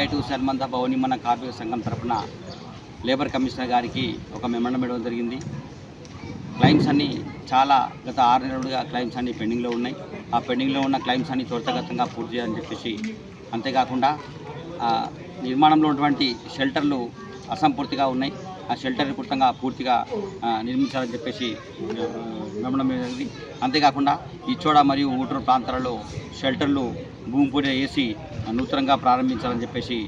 ఏఐటు సన్మంత భవనిమన కార్మిక సంఘం తరఫున లేబర్ కమిషనర్ గారికి ఒక మెమండం ఇవ్వడం జరిగింది. క్లైమ్స్ అన్నీ చాలా గత ఆరు నెలలుగా క్లైమ్స్ అన్నీ పెండింగ్లో ఉన్నాయి. ఆ పెండింగ్లో ఉన్న క్లైమ్స్ అన్నీ త్వరితగతంగా పూర్తి చేయాలని చెప్పేసి అంతేకాకుండా నిర్మాణంలో ఉన్నటువంటి షెల్టర్లు అసంపూర్తిగా ఉన్నాయి. ఆ షెల్టర్ పూర్తంగా పూర్తిగా నిర్మించాలని చెప్పేసి మెమడం జరిగింది. అంతేకాకుండా ఇచ్చోడ మరియు ఊటూరు ప్రాంతాలలో షెల్టర్లు భూమి పూజ చేసి నూతనంగా ప్రారంభించాలని చెప్పేసి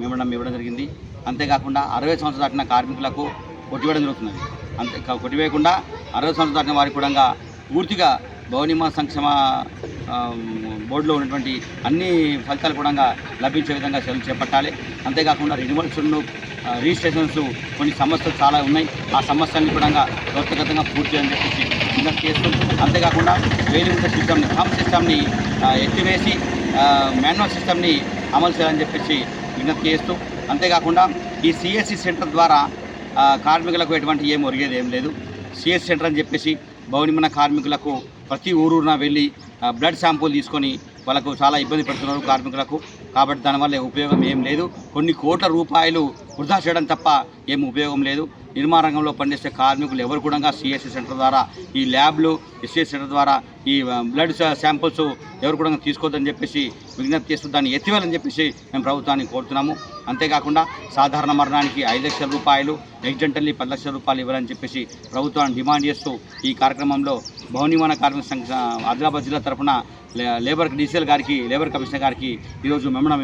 మెమడం ఇవ్వడం జరిగింది. అంతేకాకుండా అరవై సంవత్సరాలు దాటిన కార్మికులకు కొట్టివేయడం జరుగుతున్నది. అంతే కా- కొట్టివేయకుండా అరవై సంవత్సరాలు దాటిన వారికి కూడా పూర్తిగా భవనిమ సంక్షేమ బోర్డులో ఉన్నటువంటి అన్ని ఫలితాలు కూడా లభించే విధంగా చర్యలు చేపట్టాలి. అంతేకాకుండా రినివల్స్ను రిజిస్ట్రేషన్స్ కొన్ని సమస్యలు చాలా ఉన్నాయి. ఆ సమస్యల్ని కూడా వ్యక్తిగతంగా పూర్తి చేయని చెప్పేసి విజ్ఞప్తి చేస్తూ అంతేకాకుండా వేలిముద్ర సిస్టమ్ని హమ్ సిస్టమ్ని ఎత్తివేసి మాన్యువల్ సిస్టమ్ని అమలు చేయాలని చెప్పేసి విజ్ఞప్తి చేస్తూ అంతేకాకుండా ఈ సిఎస్సి సెంటర్ ద్వారా కార్మికులకు ఎటువంటి ఏం ఒరిగేది ఏం లేదు. సిఎస్ సెంటర్ అని చెప్పేసి భవనిమన కార్మికులకు ప్రతి ఊరూరున వెళ్ళి బ్లడ్ శాంపుల్ తీసుకొని వాళ్ళకు చాలా ఇబ్బంది పెడుతున్నారు కార్మికులకు. కాబట్టి దానివల్ల ఉపయోగం ఏం లేదు. కొన్ని కోట్ల రూపాయలు వృధా చేయడం తప్ప ఏం ఉపయోగం లేదు. నిర్మాణ రంగంలో పనిచేసే కార్మికులు ఎవరు కూడా సిఎస్సి సెంటర్ ద్వారా ఈ ల్యాబ్లు ఎస్సీఎస్ సెంటర్ ద్వారా ఈ బ్లడ్ శాంపుల్స్ ఎవరు కూడా తీసుకోవద్దని చెప్పేసి విజ్ఞప్తి చేస్తూ దాన్ని ఎత్తివేయాలని చెప్పేసి మేము ప్రభుత్వాన్ని కోరుతున్నాము. అంతేకాకుండా సాధారణ మరణానికి ఐదు లక్షల రూపాయలు ఎగ్జెంటల్లీ పది లక్షల రూపాయలు ఇవ్వాలని చెప్పేసి ప్రభుత్వాన్ని డిమాండ్ చేస్తూ ఈ కార్యక్రమంలో భవనిమాన కార్మిక సంఘ ఆదిలాబాద్ జిల్లా తరఫున లే- లేబర్ డీసీఎల్ గారికి లేబర్ కమిషనర్ గారికి ఈరోజు మెమడం